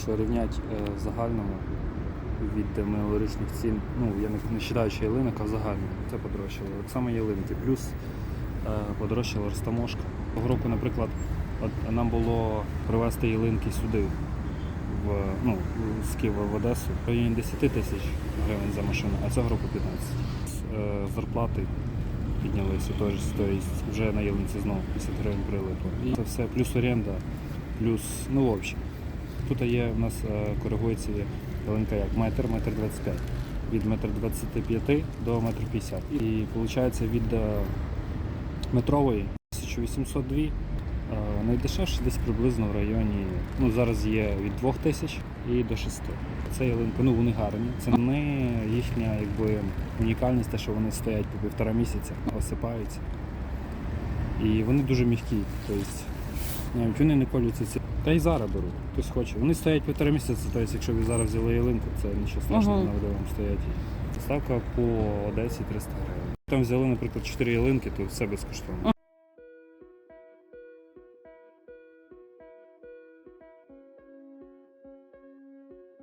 Якщо рівняти е, в загальному від минулорічних цін, ну я не, вважаю, що ялинок, а в загальному це подорожчало. Так само ялинки. Плюс е, подорожчала розтаможка. Того року, наприклад, от нам було привезти ялинки сюди, в, ну, з Києва в Одесу, в районі 10 тисяч гривень за машину, а цього року 15. Е, зарплати піднялися теж, тобто вже на ялинці знову 50 гривень прилипло. І це все плюс оренда, плюс, ну в общем. Тут є у нас е, коригується ялинка як метр, метр 25. Від метр 25 до метр 50. І виходить від е, метрової 1802, е, найдешевше десь приблизно в районі, ну зараз є від 2000 і до 6. Це ялинка, ну вони гарні. Це не їхня якби унікальність, те, що вони стоять по півтора місяця, осипаються. І вони дуже м'які. Тобто, навіть вони не колються. ці- Та й зараз беруть, хтось хоче. Вони стоять півтора місяця, тобто, якщо ви зараз взяли ялинку, це нічого страшного, Ага. вона буде вам стоять. Ставка по Одесі 300 гривень. Там взяли, наприклад, 4 ялинки, то все безкоштовно.